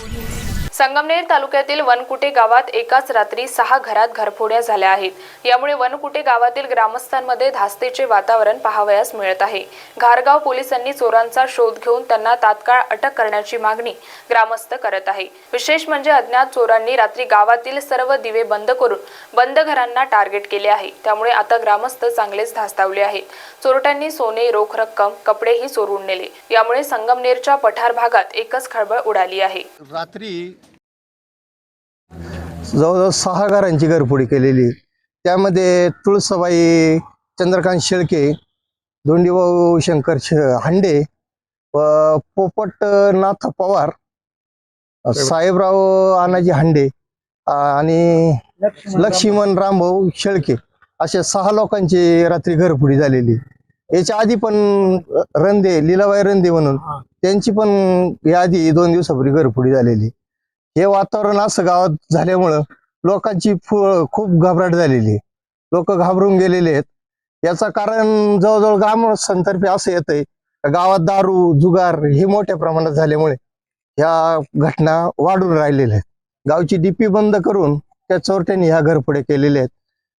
Thank you. Sangamner तालुक्यातील वनकुटे गावात एकाच रात्री सहा घरात घरफोड्या झाल्या आहेत. यामुळे वनकुटे गावातील ग्रामस्थांमध्ये धास्तीचे वातावरण पाहावयास मिळत आहे. घारगाव पोलिसांनी चोरांचा शोध घेऊन त्यांना तात्काळ अटक करण्याची मागणी ग्रामस्थ करत आहे. विशेष म्हणजे अज्ञात चोरांनी रात्री गावातील सर्व दिवे बंद करून बंद घरांना टार्गेट केले आहे. त्यामुळे आता ग्रामस्थ चांगलेच धास्तावले आहेत. चोरट्यांनी सोने रोख रक्कम कपडेही चोरून नेले. यामुळे संगमनेरच्या पठार भागात एकच खळबळ उडाली आहे. रात्री जवळजवळ सहा घरांची घरफोडी केलेली त्यामध्ये तुळसाबाई चंद्रकांत शेळके धोंडीभाऊ शंकर हांडे व पोपट नाथ पवार साहेबराव आनाजी हांडे आणि लक्ष्मण रामभाऊ शेळके अशा सहा लोकांची रात्री घरफोडी झालेली याच्या आधी पण रंदे लीलाबाई रंदे म्हणून त्यांची पण याआधी दोन दिवसापूर्वी घरफोडी झालेली हे वातावरण असं गावात झाल्यामुळं लोकांची खूप घबराट झालेली लोक घाबरून गेलेले आहेत. याचं कारण जवळजवळ ग्रामस्थांतर्फे असं येत गावात दारू जुगार हे मोठ्या प्रमाणात झाल्यामुळे ह्या घटना वाढून राहिलेल्या आहेत. गावची डीपी बंद करून त्या चोरट्यांनी ह्या घरफोड्या केलेले आहेत.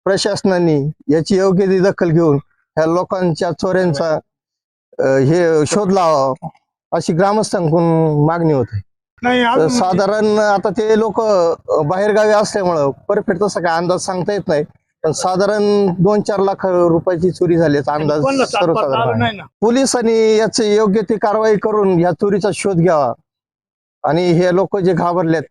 प्रशासनाने याची योग्य ती दखल घेऊन ह्या लोकांच्या चोऱ्यांचा हे शोध लावा अशी ग्रामस्थांकडून मागणी होते नाही तर अजून साधारण आता ते लोक बाहेर गावी असल्यामुळं परफेक्ट तसा काय अंदाज सांगता येत नाही. पण साधारण दोन चार लाख रुपयाची चोरी झाल्याचा अंदाज कोणाला सातबारा आलं सर्वसाधारण. आहे. नाही ना. पोलिसांनी याची योग्य ती कारवाई करून या चोरीचा शोध घ्यावा. आणि हे लोक जे घाबरलेत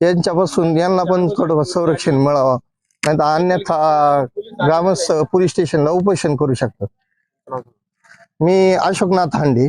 यांच्यापासून यांना पण थोडं संरक्षण मिळावं. नाही तर अन्यथा ग्रामस्थ पोलीस स्टेशनला उपोषण करू शकतात. मी अशोकनाथ हांडे.